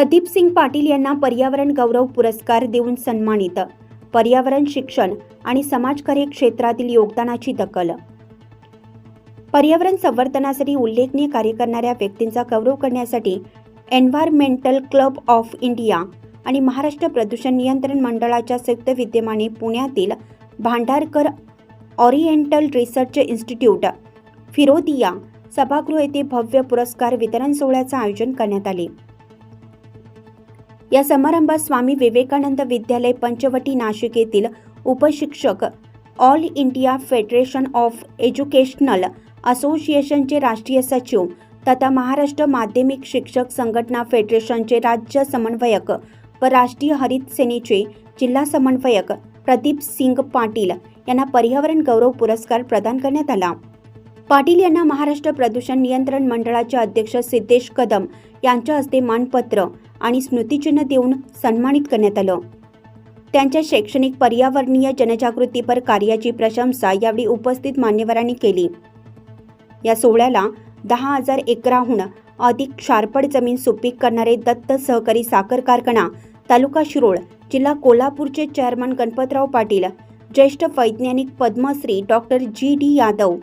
प्रदीप सिंग पाटील यांना पर्यावरण गौरव पुरस्कार देऊन सन्मानित. पर्यावरण शिक्षण आणि समाजकार्य क्षेत्रातील योगदानाची दखल. पर्यावरण संवर्धनासाठी उल्लेखनीय कार्य करणाऱ्या व्यक्तींचा गौरव करण्यासाठी एन्व्हायरमेंटल क्लब ऑफ इंडिया आणि महाराष्ट्र प्रदूषण नियंत्रण मंडळाच्या संयुक्त विद्यमाने पुण्यातील Bhandarkar oriental research institute Firodia सभागृह येथे भव्य पुरस्कार वितरण सोहळ्याचं आयोजन करण्यात आले. या समारंभात स्वामी विवेकानंद विद्यालय पंचवटी नाशिक येथील उपशिक्षक all India federation of educational असोसिएशनचे राष्ट्रीय सचिव तथा महाराष्ट्र माध्यमिक शिक्षक संघटना फेडरेशनचे राज्य समन्वयक व राष्ट्रीय हरित सेनेचे जिल्हा समन्वयक प्रदीप सिंग पाटील यांना पर्यावरण गौरव पुरस्कार प्रदान करण्यात आला. पाटील यांना महाराष्ट्र प्रदूषण नियंत्रण मंडळाचे अध्यक्ष सिद्धेश कदम यांच्या हस्ते मानपत्र आणि स्मृतिचिन्ह देऊन सन्मानित करण्यात आलं. त्यांच्या शैक्षणिक पर्यावरणीय जनजागृतीपर कार्याची प्रशंसा यावेळी उपस्थित मान्यवरांनी केली. या सोहळ्याला दहा हजार एकराहून अधिक क्षारपड जमीन सुपीक करणारे दत्त सहकारी साखर कारखाना तालुका शिरोळ जिल्हा कोल्हापूरचे चेअरमन गणपतराव पाटील ज्येष्ठ वैज्ञानिक Padmashri doctor G D Yadav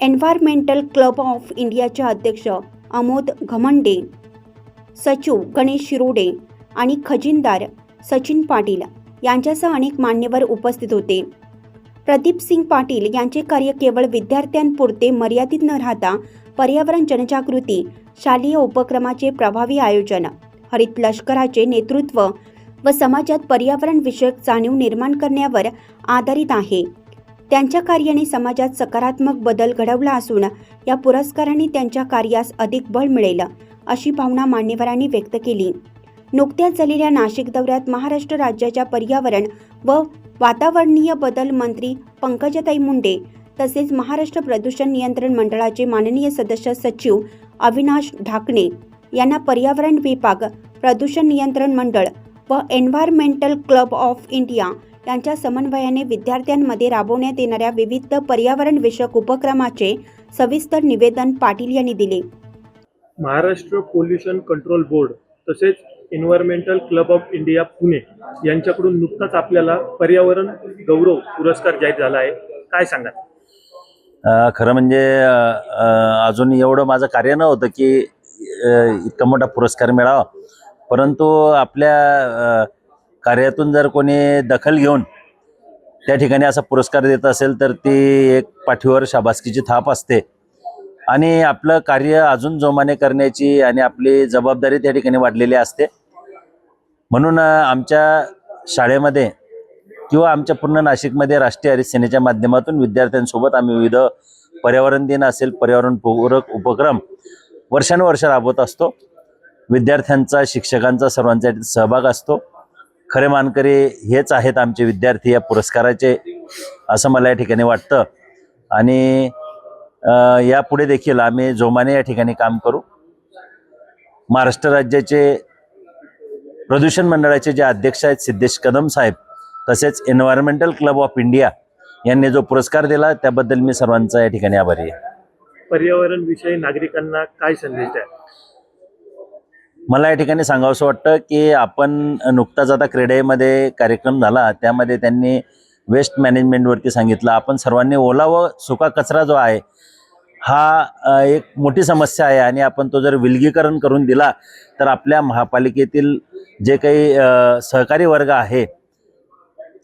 environmental club of इंडियाचे अध्यक्ष अमोद घमंडे सचिव गणेश शिरोडे आणि खजिनदार सचिन पाटील यांच्यासह अनेक मान्यवर उपस्थित होते. प्रदीप सिंग पाटील यांचे कार्य केवळ विद्यार्थ्यांपुरते मर्यादित न राहता पर्यावरण जनजागृती शालेय उपक्रमाचे प्रभावी आयोजन हरित लष्कराचे नेतृत्व व समाजात पर्यावरणविषयक जाणीव निर्माण करण्यावर आधारित आहे. त्यांच्या कार्याने समाजात सकारात्मक बदल घडवला असून या पुरस्काराने त्यांच्या कार्यास अधिक बळ मिळेल. अशी भावना मान्यवरांनी व्यक्त केली. नुकत्याच झालेल्या नाशिक दौऱ्यात महाराष्ट्र राज्याच्या पर्यावरण व वातावरणीय बदल मंत्री पंकजाताई मुंडे तसेच महाराष्ट्र प्रदूषण नियंत्रण मंडळाचे माननीय सदस्य सचिव अविनाश ढाकणे यांना पर्यावरण विभाग प्रदूषण नियंत्रण मंडळ व एन्व्हायरमेंटल क्लब ऑफ इंडिया यांच्या समन्वयाने विद्यार्थ्यांमध्ये राबवण्यात येणाऱ्या विविध पर्यावरणविषयक उपक्रमाचे सविस्तर निवेदन पाटील यांनी दिले. महाराष्ट्र पोल्युशन कंट्रोल बोर्ड तसेच environmental club of India Pune यांच्याकडून नुकताच आपल्याला पर्यावरण गौरव पुरस्कार जाहीर झाला आहे. काय सांगा खरं म्हणजे अजून एवढं माझं कार्य नव्हतं की इतका मोठा पुरस्कार मिळावा. परंतु आपल्या कार्यातून जर कोणी दखल घेऊन त्या ठिकाणी असा पुरस्कार देत असेल तर ती एक पाठीवर शाबासकीची थाप असते. आणि आपलं कार्य अजून जोमाने करण्याची आणि आपली जबाबदारी त्या ठिकाणी वाढलेली असते. म्हणून आमच्या शाळेमध्ये किंवा आमच्या पूर्ण नाशिकमध्ये राष्ट्रीय हरित सेनेच्या माध्यमातून विद्यार्थ्यांसोबत आम्ही विविध पर्यावरण दिन असेल पर्यावरणपूरक उपक्रम वर्षानुवर्ष राबवत असतो. विद्यार्थ्यांचा शिक्षकांचा सर्वांचा सहभाग असतो. खरे मानकरी हेच आहेत आमचे विद्यार्थी या पुरस्काराचे असं मला या ठिकाणी वाटतं. आणि यापुढे देखील आम्ही जोमाने या ठिकाणी काम करू. महाराष्ट्र राज्याचे प्रदूषण मंडळाचे जे अध्यक्ष आहेत सिद्धेश कदम साहेब तसेच एन्व्हायरमेंटल क्लब ऑफ इंडिया यांनी जो पुरस्कार दिला त्याबद्दल मी सर्वांचा या ठिकाणी आभारी आहे. पर्यावरण विषयी नागरिकांना काय संदेश द्या मला या ठिकाणी सांगावंसं वाटतं की आपण नुकताच आता क्रीडेमध्ये कार्यक्रम झाला त्यामध्ये त्यांनी वेस्ट मॅनेजमेंटवरती सांगितलं. आपण सर्वांनी ओला व सुका कचरा जो आहे हा एक मोठी समस्या आहे आणि आपण तो जर विलगीकरण करून दिला तर आपल्या महापालिकेतील जे काही सहकारी वर्ग आहे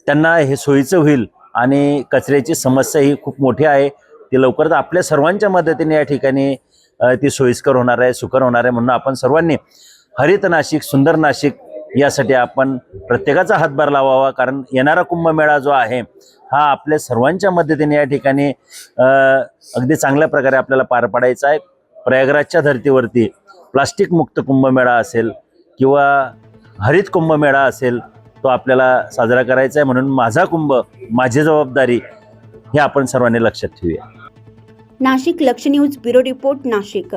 त्यांना हे सोयीचं होईल आणि कचऱ्याची समस्या ही खूप मोठी आहे. ती लवकरच आपल्या सर्वांच्या मदतीने या ठिकाणी ती सोयीस्कर होणार आहे सुकर होणार आहे म्हणून आपण सर्वांनी हरित नाशिक सुंदर नाशिक यासाठी आपण प्रत्येकाचा हातभार लावावा कारण येणारा कुंभमेळा जो आहे हा आपल्या सर्वांच्या मदतीने या ठिकाणी अगदी चांगल्या प्रकारे आपल्याला पार पाडायचा आहे. प्रयागराजच्या धर्तीवरती प्लास्टिक मुक्त कुंभमेळा असेल किंवा हरित कुंभमेळा असेल तो आपल्याला साजरा करायचा आहे. म्हणून माझा कुंभ माझी जबाबदारी हे आपण सर्वांनी लक्षात ठेवूया. नाशिक लक्ष न्यूज ब्युरो रिपोर्ट नाशिक.